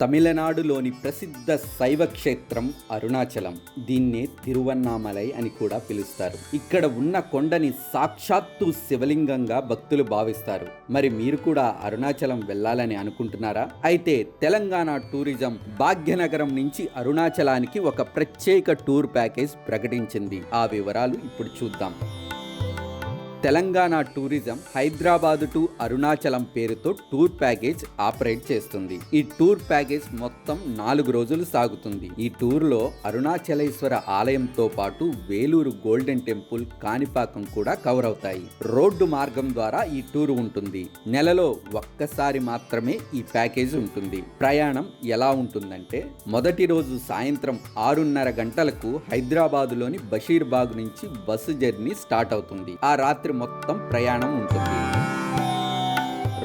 తమిళనాడులోని ప్రసిద్ధ శైవ క్షేత్రం అరుణాచలం. దీన్నే తిరువన్నామలై అని కూడా పిలుస్తారు. ఇక్కడ ఉన్న కొండని సాక్షాత్తు శివలింగంగా భక్తులు భావిస్తారు. మరి మీరు కూడా అరుణాచలం వెళ్ళాలని అనుకుంటున్నారా? అయితే తెలంగాణ టూరిజం భాగ్యనగరం నుంచి అరుణాచలానికి ఒక ప్రత్యేక టూర్ ప్యాకేజ్ ప్రకటించింది. ఆ వివరాలు ఇప్పుడు చూద్దాం. తెలంగాణ టూరిజం హైదరాబాద్ టు అరుణాచలం పేరుతో టూర్ ప్యాకేజ్ ఆపరేట్ చేస్తుంది. ఈ టూర్ ప్యాకేజ్ మొత్తం నాలుగు రోజులు సాగుతుంది. ఈ టూర్లో అరుణాచలేశ్వర ఆలయంతో పాటు వేలూరు గోల్డెన్ టెంపుల్ కాణిపాకం కూడా కవర్ అవుతాయి. రోడ్డు మార్గం ద్వారా ఈ టూర్ ఉంటుంది. నెలలో ఒక్కసారి మాత్రమే ఈ ప్యాకేజ్ ఉంటుంది. ప్రయాణం ఎలా ఉంటుందంటే మొదటి రోజు సాయంత్రం ఆరున్నర గంటలకు హైదరాబాదులోని బషీర్బాగ్ నుంచి బస్సు జర్నీ స్టార్ట్ అవుతుంది. ఆ రాత్రి మొత్తం ప్రయాణం ఉంటుంది.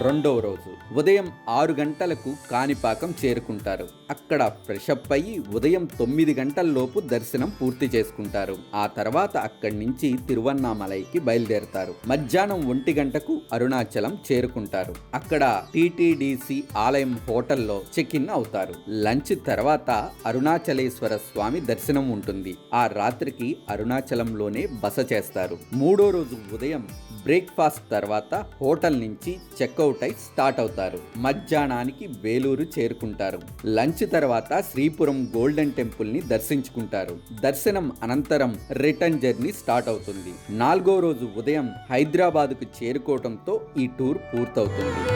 రెండవ రోజు. ఉదయం ఆరు గంటలకు కాణిపాకం చేరుకుంటారు. అక్కడ ఫ్రెషప్ అయ్యి ఉదయం తొమ్మిది గంటల్లోపు దర్శనం పూర్తి చేసుకుంటారు. ఆ తర్వాత అక్కడి నుంచి తిరువన్నామలైకి బయలుదేరతారు. మధ్యాహ్నం ఒంటి గంటకు అరుణాచలం చేరుకుంటారు. అక్కడ టిటిడిసి ఆలయం హోటల్లో చెక్ ఇన్ అవుతారు. లంచ్ తర్వాత అరుణాచలేశ్వర స్వామి దర్శనం ఉంటుంది. ఆ రాత్రికి అరుణాచలంలోనే బస చేస్తారు. మూడో రోజు ఉదయం బ్రేక్ఫాస్ట్ తర్వాత హోటల్ నుంచి చెక్అవుట్ అయి స్టార్ట్ అవుతారు. మధ్యాహ్నానికి వేలూరు చేరుకుంటారు. లంచ్ తర్వాత శ్రీపురం గోల్డెన్ టెంపుల్ని దర్శించుకుంటారు. దర్శనం అనంతరం రిటర్న్ జర్నీ స్టార్ట్ అవుతుంది. నాలుగో రోజు ఉదయం హైదరాబాద్కు చేరుకోవడంతో ఈ టూర్ పూర్తవుతుంది.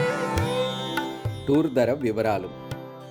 టూర్ ధర వివరాలు.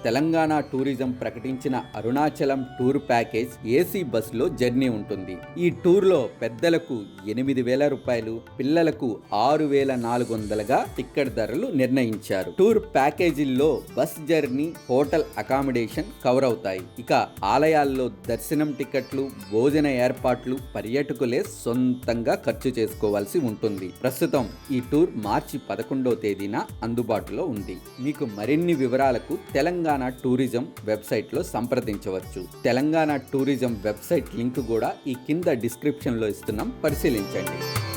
తెలంగాణ టూరిజం ప్రకటించిన అరుణాచలం టూర్ ప్యాకేజ్ ఏసీ బస్సులో జర్నీ ఉంటుంది. ఈ టూర్లో పెద్దలకు ఎనిమిది వేల రూపాయలు పిల్లలకు ఆరు వేల నాలుగు వందలుగా టిక్కెట్ ధరలు నిర్ణయించారు. Tour ప్యాకేజీల్లో bus journey hotel accommodation cover అవుతాయి. ఇక ఆలయాల్లో దర్శనం టికెట్లు భోజన ఏర్పాట్లు పర్యాటకులే సొంతంగా ఖర్చు చేసుకోవాల్సి ఉంటుంది. ప్రస్తుతం ఈ టూర్ మార్చి పదకొండవ తేదీన అందుబాటులో ఉంది. మీకు మరిన్ని వివరాలకు తెలంగాణ తెలంగాణ టూరిజం వెబ్సైట్లో సంప్రదించవచ్చు. తెలంగాణ టూరిజం వెబ్సైట్ లింక్ కూడా ఈ కింద డిస్క్రిప్షన్లో ఇస్తున్నాం. పరిశీలించండి.